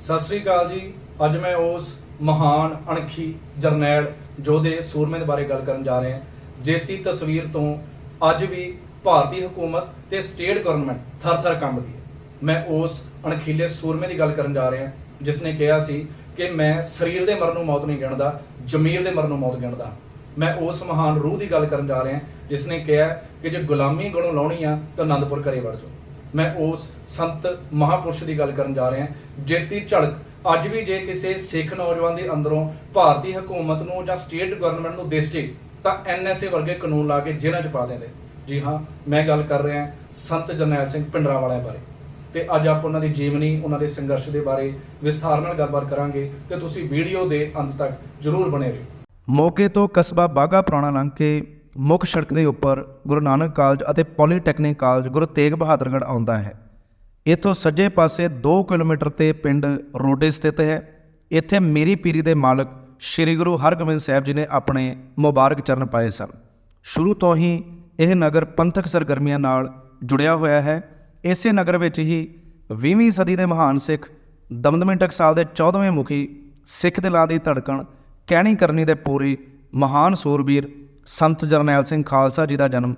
ਸਤਿ ਸ੍ਰੀ ਅਕਾਲ ਜੀ। ਅੱਜ ਮੈਂ ਉਸ ਮਹਾਨ, ਅਣਖੀ ਜਰਨੈਲ ਜੋਧੇ ਸੂਰਮੇ ਦੇ ਬਾਰੇ ਗੱਲ ਕਰਨ ਜਾ ਰਹੇ ਹਾਂ, ਜਿਸ ਦੀ ਤਸਵੀਰ ਤੋਂ ਅੱਜ ਵੀ ਭਾਰਤੀ ਹਕੂਮਤ ਤੇ ਸਟੇਟ ਗਵਰਨਮੈਂਟ ਥਰ-ਥਰ ਕੰਬਦੀ ਹੈ। ਮੈਂ ਉਸ ਅਣਖੀਲੇ ਸੂਰਮੇ ਦੀ ਗੱਲ ਕਰਨ ਜਾ ਰਿਹਾ ਜਿਸ ਨੇ ਕਿਹਾ ਸੀ ਕਿ ਮੈਂ ਸਰੀਰ ਦੇ ਮਰਨ ਨੂੰ ਮੌਤ ਨਹੀਂ ਗਿਣਦਾ, ਜ਼ਮੀਰ ਦੇ ਮਰਨ ਨੂੰ ਮੌਤ ਗਿਣਦਾ। ਮੈਂ ਉਸ ਮਹਾਨ ਰੂਹ ਦੀ ਗੱਲ ਕਰਨ ਜਾ ਰਿਹਾ ਜਿਸ ਨੇ ਕਿਹਾ ਕਿ ਜੇ ਗੁਲਾਮੀ ਗਲੋਂ ਲਾਉਣੀ ਆ ਤਾਂ ਆਨੰਦਪੁਰ ਘਰੇ ਵੜ ਜਾਓ। ਮੈਂ ਉਸ ਸੰਤ ਮਹਾਪੁਰਸ਼ ਦੀ ਗੱਲ ਕਰਨ ਜਾ ਰਿਹਾ ਜਿਸ ਦੀ ਝਲਕ ਅੱਜ ਵੀ ਜੇ ਕਿਸੇ ਸਿੱਖ ਨੌਜਵਾਨ ਦੇ ਅੰਦਰੋਂ ਭਾਰਤੀ ਹਕੂਮਤ ਨੂੰ ਜਾਂ ਸਟੇਟ ਗਵਰਨਮੈਂਟ ਨੂੰ ਦਿਸ ਜੇ, ਤਾਂ ਐਨਐਸਏ ਵਰਗੇ ਕਾਨੂੰਨ ਲਾ ਕੇ ਜੇਲ੍ਹਾਂ 'ਚ ਪਾ ਦਿੰਦੇ। ਜੀ ਹਾਂ, ਮੈਂ ਗੱਲ ਕਰ ਰਿਹਾ ਸੰਤ ਜਰਨੈਲ ਸਿੰਘ ਪਿੰਡਰਾ ਵਾਲਿਆਂ ਬਾਰੇ। ਤੇ ਅੱਜ ਆਪਾਂ ਉਹਨਾਂ ਦੀ ਜੀਵਨੀ, ਉਹਨਾਂ ਦੇ ਸੰਘਰਸ਼ ਦੇ ਬਾਰੇ ਵਿਸਥਾਰ ਨਾਲ ਗੱਲਬਾਤ ਕਰਾਂਗੇ ਤੇ ਤੁਸੀਂ ਵੀਡੀਓ ਦੇ ਅੰਤ ਤੱਕ ਜ਼ਰੂਰ ਬਣੇ ਰਹੋ। ਮੋਗੇ ਤੋਂ ਕਸਬਾ ਬਾਗਾ ਪੁਰਾਣਾ ਲੰਘ ਕੇ ਮੁੱਖ ਸੜਕ ਦੇ ਉੱਪਰ ਗੁਰੂ ਨਾਨਕ ਕਾਲਜ ਅਤੇ ਪੋਲੀਟੈਕਨਿਕ ਕਾਲਜ ਗੁਰੂ ਤੇਗ ਬਹਾਦਰਗੜ੍ਹ ਆਉਂਦਾ ਹੈ। ਇੱਥੋਂ ਸੱਜੇ ਪਾਸੇ 2 ਕਿਲੋਮੀਟਰ ਤੇ ਪਿੰਡ ਰੋਡੇ ਸਥਿਤ ਹੈ। ਇੱਥੇ ਮੇਰੀ ਪੀਰੀ ਦੇ ਮਾਲਕ ਸ੍ਰੀ ਗੁਰੂ ਹਰਗੋਬਿੰਦ ਸਾਹਿਬ ਜੀ ਨੇ ਆਪਣੇ ਮੁਬਾਰਕ ਚਰਨ ਪਾਏ ਸਨ। ਸ਼ੁਰੂ ਤੋਂ ਹੀ ਇਹ ਨਗਰ ਪੰਥਕ ਸਰਗਰਮੀਆਂ ਨਾਲ ਜੁੜਿਆ ਹੋਇਆ ਹੈ। ਇਸੇ ਨਗਰ ਵਿੱਚ ਹੀ 20ਵੀਂ ਸਦੀ ਦੇ ਮਹਾਨ ਸਿੱਖ ਦਮਦਮੀ ਟਕਸਾਲ ਦੇ 14ਵੇਂ ਮੁਖੀ ਸਿੱਖ ਦਿਲਾਂ ਦੀ ਧੜਕਣ ਕਹਿਣੀ ਕਰਨੀ ਦੇ ਪੂਰੀ ਮਹਾਨ ਸੂਰਬੀਰ ਸੰਤ ਜਰਨੈਲ ਸਿੰਘ ਖਾਲਸਾ ਜੀ ਦਾ ਜਨਮ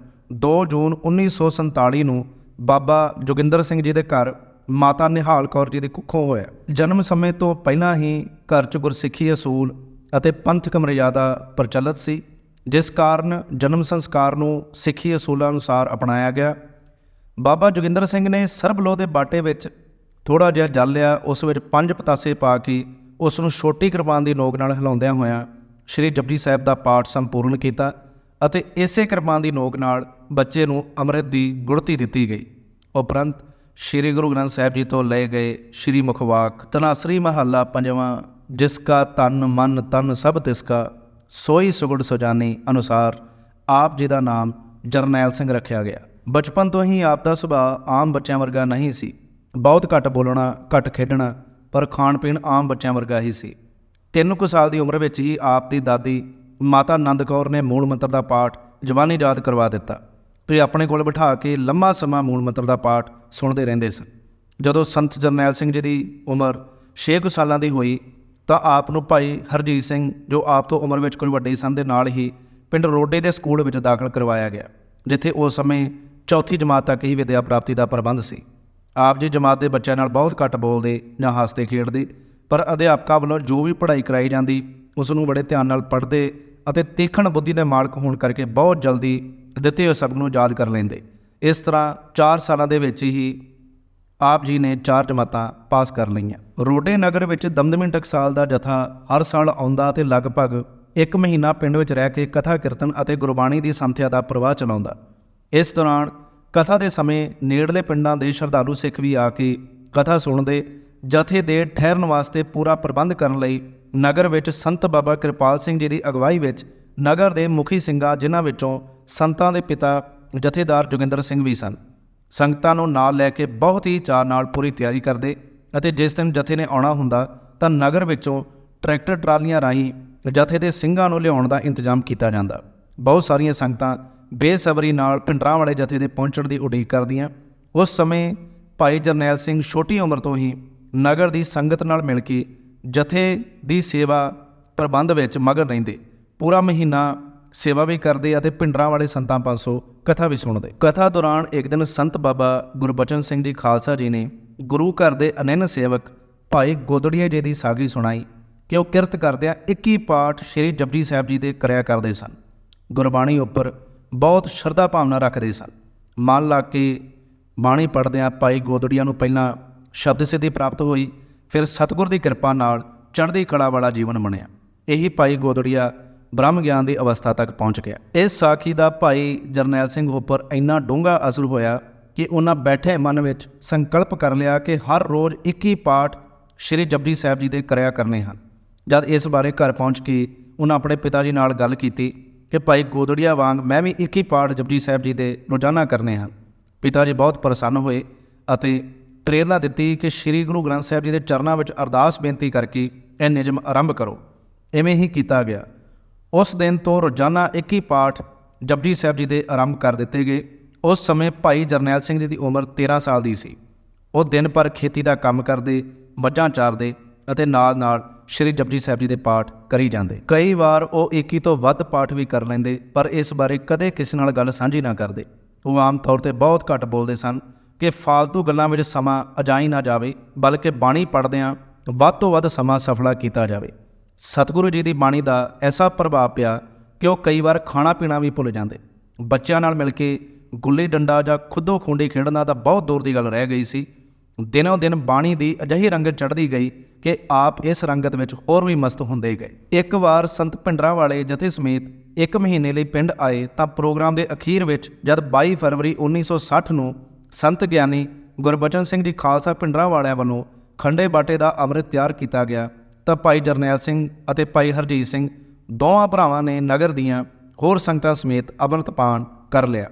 2 ਜੂਨ 1947 ਨੂੰ ਬਾਬਾ ਜੋਗਿੰਦਰ ਸਿੰਘ ਜੀ ਦੇ ਘਰ ਮਾਤਾ ਨਿਹਾਲ ਕੌਰ ਜੀ ਦੇ ਕੁੱਖੋਂ ਹੋਇਆ। ਜਨਮ ਸਮੇਂ ਤੋਂ ਪਹਿਲਾਂ ਹੀ ਘਰ 'ਚ ਗੁਰਸਿੱਖੀ ਅਸੂਲ ਅਤੇ ਪੰਥਕ ਮਰਿਆਦਾ ਪ੍ਰਚਲਿਤ ਸੀ, ਜਿਸ ਕਾਰਨ ਜਨਮ ਸੰਸਕਾਰ ਨੂੰ ਸਿੱਖੀ ਅਸੂਲਾਂ ਅਨੁਸਾਰ ਅਪਣਾਇਆ ਗਿਆ। ਬਾਬਾ ਜੋਗਿੰਦਰ ਸਿੰਘ ਨੇ ਸਰਬਲੋ ਦੇ ਬਾਟੇ ਵਿੱਚ ਥੋੜਾ ਜਿਹਾ ਜਲ ਲਿਆ, ਉਸ ਵਿੱਚ ਪੰਜ ਪਤਾਸੇ ਪਾ ਕੇ ਉਸ ਨੂੰ ਛੋਟੀ ਕਿਰਪਾਨ ਦੀ ਨੋਕ ਨਾਲ ਹਿਲਾਉਂਦਿਆਂ ਹੋਇਆਂ ਸ੍ਰੀ ਜਪਜੀ ਸਾਹਿਬ ਦਾ ਪਾਠ ਸੰਪੂਰਨ ਕੀਤਾ ਅਤੇ ਇਸੇ ਕਿਰਪਾ ਦੀ ਨੋਕ ਨਾਲ ਬੱਚੇ ਨੂੰ ਅੰਮ੍ਰਿਤ ਦੀ ਗੁੜਤੀ ਦਿੱਤੀ ਗਈ। ਉਪਰੰਤ ਸ੍ਰੀ ਗੁਰੂ ਗ੍ਰੰਥ ਸਾਹਿਬ ਜੀ ਤੋਂ ਲਏ ਗਏ ਸ੍ਰੀ ਮੁਖਵਾਕ ਤਨਾਸਰੀ ਮਹੱਲਾ ਪੰਜਵਾਂ, ਜਿਸ ਕਾ ਤਨ ਮਨ ਤਨ ਸਭ ਤਿਸ ਕਾ, ਸੋਈ ਸੁਗੜ ਸੁਜਾਨੀ ਅਨੁਸਾਰ ਆਪ ਜੀ ਦਾ ਨਾਮ ਜਰਨੈਲ ਸਿੰਘ ਰੱਖਿਆ ਗਿਆ। ਬਚਪਨ ਤੋਂ ਹੀ ਆਪ ਦਾ ਸੁਭਾਅ ਆਮ ਬੱਚਿਆਂ ਵਰਗਾ ਨਹੀਂ ਸੀ। ਬਹੁਤ ਘੱਟ ਬੋਲਣਾ, ਘੱਟ ਖੇਡਣਾ, ਪਰ ਖਾਣ ਪੀਣ ਆਮ ਬੱਚਿਆਂ ਵਰਗਾ ਹੀ ਸੀ। ਤਿੰਨ ਕੁ ਸਾਲ ਦੀ ਉਮਰ ਵਿੱਚ ਹੀ ਆਪ ਦੀ ਦਾਦੀ ਮਾਤਾ ਆਨੰਦ ਕੌਰ ਨੇ ਮੂਲ ਮੰਤਰ ਦਾ ਪਾਠ ਜਵਾਨੀ ਯਾਦ ਕਰਵਾ ਦਿੱਤਾ ਤੇ ਆਪਣੇ ਕੋਲ ਬਿਠਾ ਕੇ ਲੰਮਾ ਸਮਾਂ ਮੂਲ ਮੰਤਰ ਦਾ ਪਾਠ ਸੁਣਦੇ ਰਹਿੰਦੇ ਸਨ। ਜਦੋਂ ਸੰਤ ਜਰਨੈਲ ਸਿੰਘ ਜੀ ਦੀ ਉਮਰ 6 ਕੁ ਸਾਲਾਂ ਦੀ ਹੋਈ ਤਾਂ ਆਪ ਨੂੰ ਭਾਈ ਹਰਜੀਤ ਸਿੰਘ, ਜੋ ਆਪ ਤੋਂ ਉਮਰ ਵਿੱਚ ਕੋਈ ਵੱਡੇ ਸਨ ਦੇ ਨਾਲ ਹੀ ਪਿੰਡ ਰੋਡੇ ਦੇ ਸਕੂਲ ਵਿੱਚ ਦਾਖਲ ਕਰਵਾਇਆ ਗਿਆ, ਜਿੱਥੇ ਉਸ ਸਮੇਂ ਚੌਥੀ ਜਮਾਤ ਤੱਕ ਹੀ ਵਿਦਿਆ ਪ੍ਰਾਪਤੀ ਦਾ ਪ੍ਰਬੰਧ ਸੀ। ਆਪ ਜੀ ਜਮਾਤ ਦੇ ਬੱਚਿਆਂ ਨਾਲ ਬਹੁਤ ਘੱਟ ਬੋਲਦੇ ਜਾਂ ਹੱਸਦੇ ਖੇਡਦੇ ਪਰ ਅਧਿਆਪਕਾਂ ਵੱਲੋਂ ਜੋ ਵੀ ਪੜ੍ਹਾਈ ਕਰਾਈ ਜਾਂਦੀ, ਉਸ ਨੂੰ ਬੜੇ ਧਿਆਨ ਨਾਲ ਪੜ੍ਹਦੇ ਅਤੇ ਤੀਖਣ ਬੁੱਧੀ ਦੇ ਮਾਲਕ ਹੋਣ ਕਰਕੇ ਬਹੁਤ ਜਲਦੀ ਦਿੱਤੇ ਹੋਏ ਸਬਕ ਨੂੰ ਯਾਦ ਕਰ ਲੈਂਦੇ। ਇਸ ਤਰ੍ਹਾਂ 4 ਸਾਲਾਂ ਦੇ ਵਿੱਚ ਹੀ ਆਪ ਜੀ ਨੇ ਚਾਰ ਜਮਾਤਾਂ ਪਾਸ ਕਰ ਲਈਆਂ। ਰੋਡੇ ਨਗਰ ਵਿੱਚ ਦਮਦਮੀ ਟਕਸਾਲ ਦਾ ਜਥਾ ਹਰ ਸਾਲ ਆਉਂਦਾ ਤੇ ਲਗਭਗ ਇੱਕ ਮਹੀਨਾ ਪਿੰਡ ਵਿੱਚ ਰਹਿ ਕੇ ਕਥਾ ਕੀਰਤਨ ਅਤੇ ਗੁਰਬਾਣੀ ਦੀ ਸੰਥਿਆ ਦਾ ਪ੍ਰਵਾਹ ਚਲਾਉਂਦਾ। ਇਸ ਦੌਰਾਨ ਕਥਾ ਦੇ ਸਮੇਂ ਨੇੜਲੇ ਪਿੰਡਾਂ ਦੇ ਸ਼ਰਧਾਲੂ ਸਿੱਖ ਵੀ ਆ ਕੇ ਕਥਾ ਸੁਣਦੇ ਜਥੇ ਦੇ ਠਹਿਰਨ ਵਾਸਤੇ ਪੂਰਾ ਪ੍ਰਬੰਧ ਕਰਨ ਲਈ ਨਗਰ ਵਿੱਚ ਸੰਤ ਬਾਬਾ ਕਿਰਪਾਲ ਸਿੰਘ ਜੀ ਦੀ ਅਗਵਾਈ ਵਿੱਚ ਨਗਰ ਦੇ ਮੁਖੀ ਸਿੰਘਾਂ ਜਿਨ੍ਹਾਂ ਵਿੱਚੋਂ ਸੰਤਾਂ ਦੇ ਪਿਤਾ ਜਥੇਦਾਰ ਜੋਗਿੰਦਰ ਸਿੰਘ ਵੀ ਸਨ। ਸੰਗਤਾਂ ਨੂੰ ਨਾਲ ਲੈ ਕੇ ਬਹੁਤ ਹੀ ਚਾਅ ਨਾਲ ਪੂਰੀ ਤਿਆਰੀ ਕਰਦੇ ਅਤੇ ਜਿਸ ਦਿਨ ਜਥੇ ਨੇ ਆਉਣਾ ਹੁੰਦਾ ਤਾਂ ਨਗਰ ਵਿੱਚੋਂ ਟਰੈਕਟਰ ਟਰਾਲੀਆਂ ਰਾਹੀਂ ਜਥੇ ਦੇ ਸਿੰਘਾਂ ਨੂੰ ਲਿਆਉਣ ਦਾ ਇੰਤਜ਼ਾਮ ਕੀਤਾ ਜਾਂਦਾ। ਬਹੁਤ ਸਾਰੀਆਂ ਸੰਗਤਾਂ ਬੇਸਬਰੀ ਨਾਲ ਪਿੰਡਰਾਂ ਵਾਲੇ ਜਥੇ ਦੇ ਪਹੁੰਚਣ ਦੀ ਉਡੀਕ ਕਰਦੀਆਂ। ਉਸ ਸਮੇਂ ਭਾਈ ਜਰਨੈਲ ਸਿੰਘ ਛੋਟੀ ਉਮਰ ਤੋਂ ਹੀ ਨਗਰ ਦੀ ਸੰਗਤ ਨਾਲ ਮਿਲ ਕੇ ਜਥੇ ਦੀ ਸੇਵਾ ਪ੍ਰਬੰਧ ਵਿੱਚ ਮਗਨ ਰਹਿੰਦੇ। ਪੂਰਾ ਮਹੀਨਾ ਸੇਵਾ ਵੀ ਕਰਦੇ ਅਤੇ ਪਿੰਡਰਾਂ ਵਾਲੇ ਸੰਤਾਂ ਪਾਸੋਂ ਕਥਾ ਵੀ ਸੁਣਦੇ। ਕਥਾ ਦੌਰਾਨ ਇੱਕ ਦਿਨ ਸੰਤ ਬਾਬਾ ਗੁਰਬਚਨ ਸਿੰਘ ਜੀ ਖਾਲਸਾ ਜੀ ਨੇ ਗੁਰੂ ਘਰ ਦੇ ਅਨੰਨ ਸੇਵਕ ਭਾਈ ਗੋਦੜੀਆ ਜੀ ਦੀ ਸਾਗੀ ਸੁਣਾਈ ਕਿ ਉਹ ਕਿਰਤ ਕਰਦਿਆਂ 21 ਪਾਠ ਸ੍ਰੀ ਜਪਜੀ ਸਾਹਿਬ ਜੀ ਦੇ ਕਰਿਆ ਕਰਦੇ ਸਨ। ਗੁਰਬਾਣੀ ਉੱਪਰ ਬਹੁਤ ਸ਼ਰਧਾ ਭਾਵਨਾ ਰੱਖਦੇ ਸਨ। ਮਨ ਲਾ ਕੇ ਬਾਣੀ ਪੜ੍ਹਦਿਆਂ ਭਾਈ ਗੋਦੜੀਆ ਨੂੰ ਪਹਿਲਾਂ ਸ਼ਬਦ ਸਿੱਧੀ ਪ੍ਰਾਪਤ ਹੋਈ, ਫਿਰ ਸਤਿਗੁਰ ਦੀ ਕਿਰਪਾ ਨਾਲ ਚੜ੍ਹਦੀ ਕਲਾ ਵਾਲਾ ਜੀਵਨ ਬਣਿਆ। ਇਹੀ ਭਾਈ ਗੋਦੜੀਆ ਬ੍ਰਹਮ ਗਿਆਨ ਦੀ ਅਵਸਥਾ ਤੱਕ ਪਹੁੰਚ ਗਿਆ। ਇਸ ਸਾਖੀ ਦਾ ਭਾਈ ਜਰਨੈਲ ਸਿੰਘ ਉੱਪਰ ਇੰਨਾ ਡੂੰਘਾ ਅਸਰ ਹੋਇਆ ਕਿ ਉਹਨਾਂ ਬੈਠੇ ਮਨ ਵਿੱਚ ਸੰਕਲਪ ਕਰ ਲਿਆ ਕਿ ਹਰ ਰੋਜ਼ 21 ਪਾਠ ਸ੍ਰੀ ਜਪਜੀ ਸਾਹਿਬ ਜੀ ਦੇ ਕਰਿਆ ਕਰਨੇ ਹਨ। ਜਦ ਇਸ ਬਾਰੇ ਘਰ ਪਹੁੰਚ ਕੇ ਉਹਨਾਂ ਆਪਣੇ ਪਿਤਾ ਜੀ ਨਾਲ ਗੱਲ ਕੀਤੀ ਕਿ ਭਾਈ ਗੋਦੜੀਆ ਵਾਂਗ ਮੈਂ ਵੀ 21 ਪਾਠ ਜਪਜੀ ਸਾਹਿਬ ਜੀ ਦੇ ਰੋਜ਼ਾਨਾ ਕਰਨੇ ਹਨ। ਪਿਤਾ ਜੀ ਬਹੁਤ ਪ੍ਰਸੰਨ ਹੋਏ ਅਤੇ ਪ੍ਰੇਰਣਾ ਦਿੱਤੀ ਕਿ ਸ੍ਰੀ ਗੁਰੂ ਗ੍ਰੰਥ ਸਾਹਿਬ ਜੀ ਦੇ ਚਰਨਾਂ ਵਿੱਚ ਅਰਦਾਸ ਬੇਨਤੀ ਕਰਕੇ ਇਹ ਨਿਯਮ ਆਰੰਭ ਕਰੋ। ਐਵੇਂ ਹੀ ਕੀਤਾ ਗਿਆ। ਉਸ ਦਿਨ ਤੋਂ ਰੋਜ਼ਾਨਾ 21 ਪਾਠ ਜਪਜੀ ਸਾਹਿਬ ਜੀ ਦੇ ਆਰੰਭ ਕਰ ਦਿੱਤੇ ਗਏ। ਉਸ ਸਮੇਂ ਭਾਈ ਜਰਨੈਲ ਸਿੰਘ ਜੀ ਦੀ ਉਮਰ 13 ਸਾਲ ਦੀ ਸੀ। ਉਹ ਦਿਨ ਭਰ ਖੇਤੀ ਦਾ ਕੰਮ ਕਰਦੇ, ਮੱਝਾਂ ਚਾਰਦੇ ਅਤੇ ਨਾਲ-ਨਾਲ ਸ਼੍ਰੀ ਜਪਜੀ ਸਾਹਿਬ ਜੀ ਦੇ ਪਾਠ ਕਰੀ ਜਾਂਦੇ। ਕਈ ਵਾਰ ਉਹ 21 ਤੋਂ ਵੱਧ ਪਾਠ ਵੀ ਕਰ ਲੈਂਦੇ, ਪਰ ਇਸ ਬਾਰੇ ਕਦੇ ਕਿਸੇ ਨਾਲ ਗੱਲ ਸਾਂਝੀ ਨਾ ਕਰਦੇ। ਉਹ ਆਮ ਤੌਰ ਤੇ ਬਹੁਤ ਘੱਟ ਬੋਲਦੇ ਸਨ। ਕਿ ਫਾਲਤੂ ਗੱਲਾਂ ਵਿੱਚ ਸਮਾਂ ਅਜਾਈ ਨਾ ਜਾਵੇ, ਬਲਕਿ ਬਾਣੀ ਪੜ੍ਹਦਿਆਂ ਵੱਧ ਤੋਂ ਵੱਧ ਸਮਾਂ ਸਫਲਾ ਕੀਤਾ ਜਾਵੇ। ਸਤਿਗੁਰੂ ਜੀ ਦੀ ਬਾਣੀ ਦਾ ਐਸਾ ਪ੍ਰਭਾਵ ਪਿਆ ਕਿ ਉਹ ਕਈ ਵਾਰ ਖਾਣਾ ਪੀਣਾ ਵੀ ਭੁੱਲ ਜਾਂਦੇ। ਬੱਚਿਆਂ ਨਾਲ ਮਿਲ ਕੇ ਗੁੱਲੀ ਡੰਡਾ ਜਾਂ ਖੁੱਦੋ ਖੁੰਡੀ ਖੇਡਣਾ ਤਾਂ ਬਹੁਤ ਦੂਰ ਦੀ ਗੱਲ ਰਹਿ ਗਈ ਸੀ। ਦਿਨੋਂ ਦਿਨ ਬਾਣੀ ਦੀ ਅਜਿਹੀ ਰੰਗਤ ਚੜ੍ਹਦੀ ਗਈ ਕਿ ਆਪ ਇਸ ਰੰਗਤ ਵਿੱਚ ਹੋਰ ਵੀ ਮਸਤ ਹੁੰਦੇ ਗਏ। ਇੱਕ ਵਾਰ ਸੰਤ ਭਿੰਡਰਾਂ ਵਾਲੇ ਜਥੇ ਸਮੇਤ ਇੱਕ ਮਹੀਨੇ ਲਈ ਪਿੰਡ ਆਏ ਤਾਂ ਪ੍ਰੋਗਰਾਮ ਦੇ ਅਖੀਰ ਵਿੱਚ ਜਦ 22 ਫਰਵਰੀ 1960 ਨੂੰ ਸੰਤ ਗਿਆਨੀ ਗੁਰਬਚਨ ਸਿੰਘ ਜੀ ਖਾਲਸਾ ਭਿੰਡਰਾਂ ਵਾਲਿਆਂ ਵੱਲੋਂ ਖੰਡੇ ਬਾਟੇ ਦਾ ਅੰਮ੍ਰਿਤ ਤਿਆਰ ਕੀਤਾ ਗਿਆ। ਤਾਂ ਭਾਈ ਜਰਨੈਲ ਸਿੰਘ ਅਤੇ ਭਾਈ ਹਰਜੀਤ ਸਿੰਘ ਦੋਵਾਂ ਭਰਾਵਾਂ ਨੇ ਨਗਰ ਦੀਆਂ ਹੋਰ ਸੰਗਤਾਂ ਸਮੇਤ ਅੰਮ੍ਰਿਤ ਪਾਨ ਕਰ ਲਿਆ।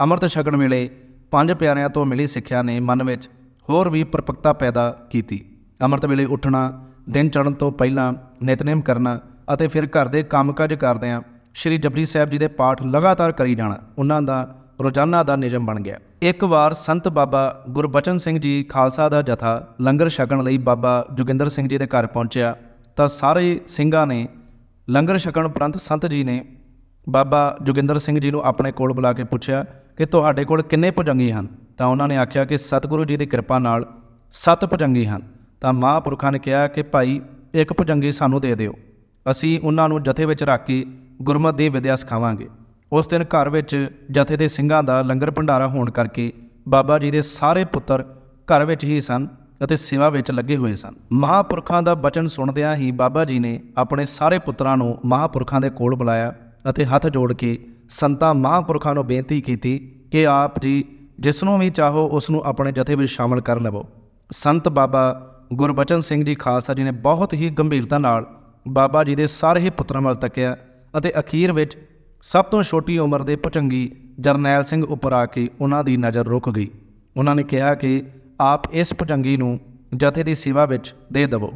ਅੰਮ੍ਰਿਤ ਛਕਣ ਵੇਲੇ ਪੰਜ ਪਿਆਰਿਆਂ ਤੋਂ ਮਿਲੀ ਸਿੱਖਿਆ ਨੇ ਮਨ ਵਿੱਚ ਹੋਰ ਵੀ ਪਰਪੱਕਤਾ ਪੈਦਾ ਕੀਤੀ। ਅੰਮ੍ਰਿਤ ਵੇਲੇ ਉੱਠਣਾ, ਦਿਨ ਚੜ੍ਹਨ ਤੋਂ ਪਹਿਲਾਂ ਨਿਤਨੇਮ ਕਰਨਾ ਅਤੇ ਫਿਰ ਘਰ ਦੇ ਕੰਮਕਾਜ ਕਰਦਿਆਂ ਸ਼੍ਰੀ ਜਪਜੀ ਸਾਹਿਬ ਜੀ ਦੇ ਪਾਠ ਲਗਾਤਾਰ ਕਰੀ ਜਾਣਾ, ਉਹਨਾਂ ਦਾ ਰੋਜ਼ਾਨਾ ਦਾ ਨਿਯਮ ਬਣ ਗਿਆ। ਇੱਕ ਵਾਰ ਸੰਤ ਬਾਬਾ ਗੁਰਬਚਨ ਸਿੰਘ ਜੀ ਖਾਲਸਾ ਦਾ ਜਥਾ ਲੰਗਰ ਛਕਣ ਲਈ ਬਾਬਾ ਜੋਗਿੰਦਰ ਸਿੰਘ ਜੀ ਦੇ ਘਰ ਪਹੁੰਚਿਆ, ਤਾਂ ਸਾਰੇ ਸਿੰਘਾਂ ਨੇ ਲੰਗਰ ਛਕਣ ਉਪਰੰਤ ਸੰਤ ਜੀ ਨੇ ਬਾਬਾ ਜੋਗਿੰਦਰ ਸਿੰਘ ਜੀ ਨੂੰ ਆਪਣੇ ਕੋਲ ਬੁਲਾ ਕੇ ਪੁੱਛਿਆ ਕਿ ਤੁਹਾਡੇ ਕੋਲ ਕਿੰਨੇ ਭੁਜੰਗੀ ਹਨ? ਤਾਂ ਉਹਨਾਂ ਨੇ ਆਖਿਆ ਕਿ ਸਤਿਗੁਰੂ ਜੀ ਦੀ ਕਿਰਪਾ ਨਾਲ ਸੱਤ ਭੁਜੰਗੀ ਹਨ। ਤਾਂ ਮਹਾਂਪੁਰਖਾਂ ਨੇ ਕਿਹਾ ਕਿ ਭਾਈ, ਇੱਕ ਭੁਜੰਗੀ ਸਾਨੂੰ ਦੇ ਦਿਓ। ਅਸੀਂ ਉਹਨਾਂ ਨੂੰ ਜਥੇ ਵਿੱਚ ਰੱਖ ਕੇ ਗੁਰਮਤਿ ਦੀ ਵਿਦਿਆ ਸਿਖਾਵਾਂਗੇ। ਉਸ ਦਿਨ ਘਰ ਵਿੱਚ ਜਥੇ ਦੇ ਸਿੰਘਾਂ ਦਾ ਲੰਗਰ ਭੰਡਾਰਾ ਹੋਣ ਕਰਕੇ ਬਾਬਾ ਜੀ ਦੇ ਸਾਰੇ ਪੁੱਤਰ ਘਰ ਵਿੱਚ ਹੀ ਸਨ ਅਤੇ ਸੇਵਾ ਵਿੱਚ ਲੱਗੇ ਹੋਏ ਸਨ। ਮਹਾਂਪੁਰਖਾਂ ਦਾ ਬਚਨ ਸੁਣਦਿਆਂ ਹੀ ਬਾਬਾ ਜੀ ਨੇ ਆਪਣੇ ਸਾਰੇ ਪੁੱਤਰਾਂ ਨੂੰ ਮਹਾਂਪੁਰਖਾਂ ਦੇ ਕੋਲ ਬੁਲਾਇਆ ਅਤੇ ਹੱਥ ਜੋੜ ਕੇ ਸੰਤਾਂ ਮਹਾਂਪੁਰਖਾਂ ਨੂੰ ਬੇਨਤੀ ਕੀਤੀ ਕਿ ਆਪ ਜੀ ਜਿਸ ਨੂੰ ਵੀ ਚਾਹੋ ਉਸ ਨੂੰ ਆਪਣੇ ਜਥੇ ਵਿੱਚ ਸ਼ਾਮਲ ਕਰ ਲਵੋ। ਸੰਤ ਬਾਬਾ ਗੁਰਬਚਨ ਸਿੰਘ ਜੀ ਖਾਲਸਾ ਜੀ ਨੇ ਬਹੁਤ ਹੀ ਗੰਭੀਰਤਾ ਨਾਲ ਬਾਬਾ ਜੀ ਦੇ ਸਾਰੇ ਹੀ ਪੁੱਤਰਾਂ ਵੱਲ ਤੱਕਿਆ ਅਤੇ ਅਖੀਰ ਵਿੱਚ ਸਭ ਤੋਂ ਛੋਟੀ ਉਮਰ ਦੇ ਭੁਚੰਗੀ ਜਰਨੈਲ ਸਿੰਘ ਉੱਪਰ ਆ ਕੇ ਉਹਨਾਂ ਦੀ ਨਜ਼ਰ ਰੁਕ ਗਈ। ਉਹਨਾਂ ਨੇ ਕਿਹਾ ਕਿ ਆਪ ਇਸ ਭੁਜੰਗੀ ਨੂੰ ਜਥੇ ਦੀ ਸੇਵਾ ਵਿੱਚ ਦੇ ਦੇਵੋ।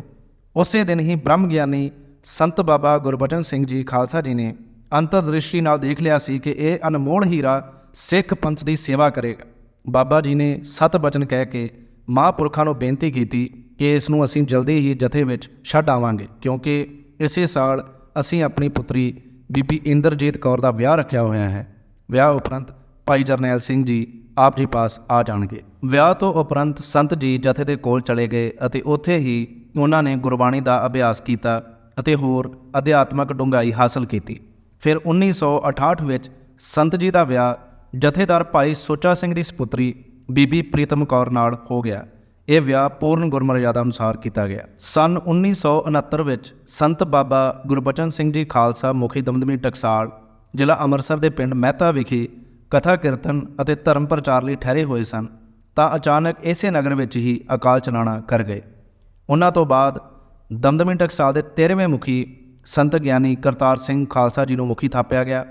ਉਸੇ ਦਿਨ ਹੀ ਬ੍ਰਹਮ ਗਿਆਨੀ ਸੰਤ ਬਾਬਾ ਗੁਰਬਚਨ ਸਿੰਘ ਜੀ ਖਾਲਸਾ ਜੀ ਨੇ ਅੰਤਰਦ੍ਰਿਸ਼ਟੀ ਨਾਲ ਦੇਖ ਲਿਆ ਸੀ ਕਿ ਇਹ ਅਨਮੋਲ ਹੀਰਾ ਸਿੱਖ ਪੰਥ ਦੀ ਸੇਵਾ ਕਰੇਗਾ। ਬਾਬਾ ਜੀ ਨੇ ਸਤ ਬਚਨ ਕਹਿ ਕੇ ਮਹਾਂਪੁਰਖਾਂ ਨੂੰ ਬੇਨਤੀ ਕੀਤੀ ਕਿ ਇਸ ਨੂੰ ਅਸੀਂ ਜਲਦੀ ਹੀ ਜਥੇ ਵਿੱਚ ਛੱਡ ਆਵਾਂਗੇ, ਕਿਉਂਕਿ ਇਸੇ ਸਾਲ ਅਸੀਂ ਆਪਣੀ ਪੁੱਤਰੀ ਬੀਬੀ ਇੰਦਰਜੀਤ ਕੌਰ ਦਾ ਵਿਆਹ ਰੱਖਿਆ ਹੋਇਆ ਹੈ। ਵਿਆਹ ਉਪਰੰਤ ਭਾਈ ਜਰਨੈਲ ਸਿੰਘ ਜੀ ਆਪ ਜੀ ਪਾਸ ਆ ਜਾਣਗੇ। ਵਿਆਹ ਤੋਂ ਉਪਰੰਤ ਸੰਤ ਜੀ ਜਥੇ ਦੇ ਕੋਲ ਚਲੇ ਗਏ ਅਤੇ ਉੱਥੇ ਹੀ ਉਹਨਾਂ ਨੇ ਗੁਰਬਾਣੀ ਦਾ ਅਭਿਆਸ ਕੀਤਾ ਅਤੇ ਹੋਰ ਅਧਿਆਤਮਕ ਡੂੰਘਾਈ ਹਾਸਲ ਕੀਤੀ। ਫਿਰ 1968 ਵਿੱਚ ਸੰਤ ਜੀ ਦਾ ਵਿਆਹ ਜਥੇਦਾਰ ਭਾਈ ਸੋਚਾ ਸਿੰਘ ਦੀ ਸੁਪੁੱਤਰੀ ਬੀਬੀ ਪ੍ਰੀਤਮ ਕੌਰ ਨਾਲ ਹੋ ਗਿਆ। ਇਹ ਵਿਆਹ ਪੂਰਨ ਗੁਰਮਰਿਆਦਾ ਅਨੁਸਾਰ ਕੀਤਾ ਗਿਆ। ਸਨ 1969 ਵਿੱਚ ਸੰਤ ਬਾਬਾ ਗੁਰਬਚਨ ਸਿੰਘ ਜੀ ਖਾਲਸਾ ਮੁਖੀ ਦਮਦਮੀ ਟਕਸਾਲ, ਜ਼ਿਲ੍ਹਾ ਅੰਮ੍ਰਿਤਸਰ ਦੇ ਪਿੰਡ ਮਹਿਤਾ ਵਿਖੇ ਕਥਾ ਕੀਰਤਨ ਅਤੇ ਧਰਮ ਪ੍ਰਚਾਰ ਲਈ ਠਹਿਰੇ ਹੋਏ ਸਨ, ਤਾਂ ਅਚਾਨਕ ਇਸੇ ਨਗਰ ਵਿੱਚ ਹੀ ਅਕਾਲ ਚਲਾਣਾ ਕਰ ਗਏ। ਉਹਨਾਂ ਤੋਂ ਬਾਅਦ ਦਮਦਮੀ ਟਕਸਾਲ ਦੇ 13ਵੇਂ ਮੁਖੀ ਸੰਤ ਗਿਆਨੀ ਕਰਤਾਰ ਸਿੰਘ ਖਾਲਸਾ ਜੀ ਨੂੰ ਮੁਖੀ ਥਾਪਿਆ ਗਿਆ।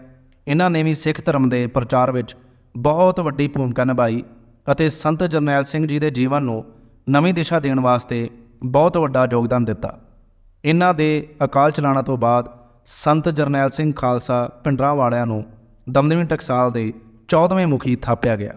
ਇਹਨਾਂ ਨੇ ਵੀ ਸਿੱਖ ਧਰਮ ਦੇ ਪ੍ਰਚਾਰ ਵਿੱਚ ਬਹੁਤ ਵੱਡੀ ਭੂਮਿਕਾ ਨਿਭਾਈ ਅਤੇ ਸੰਤ ਜਰਨੈਲ ਸਿੰਘ ਜੀ ਦੇ ਜੀਵਨ ਨੂੰ ਨਵੀਂ ਦਿਸ਼ਾ ਦੇਣ ਵਾਸਤੇ ਬਹੁਤ ਵੱਡਾ ਯੋਗਦਾਨ ਦਿੱਤਾ। ਇਹਨਾਂ ਦੇ ਅਕਾਲ ਚਲਾਣਾ ਤੋਂ ਬਾਅਦ ਸੰਤ ਜਰਨੈਲ ਸਿੰਘ ਖਾਲਸਾ ਪਿੰਡਰਾਂ ਵਾਲਿਆਂ ਨੂੰ ਦਮਦਮੀ ਟਕਸਾਲ ਦੇ 14ਵੇਂ ਮੁਖੀ ਥਾਪਿਆ ਗਿਆ।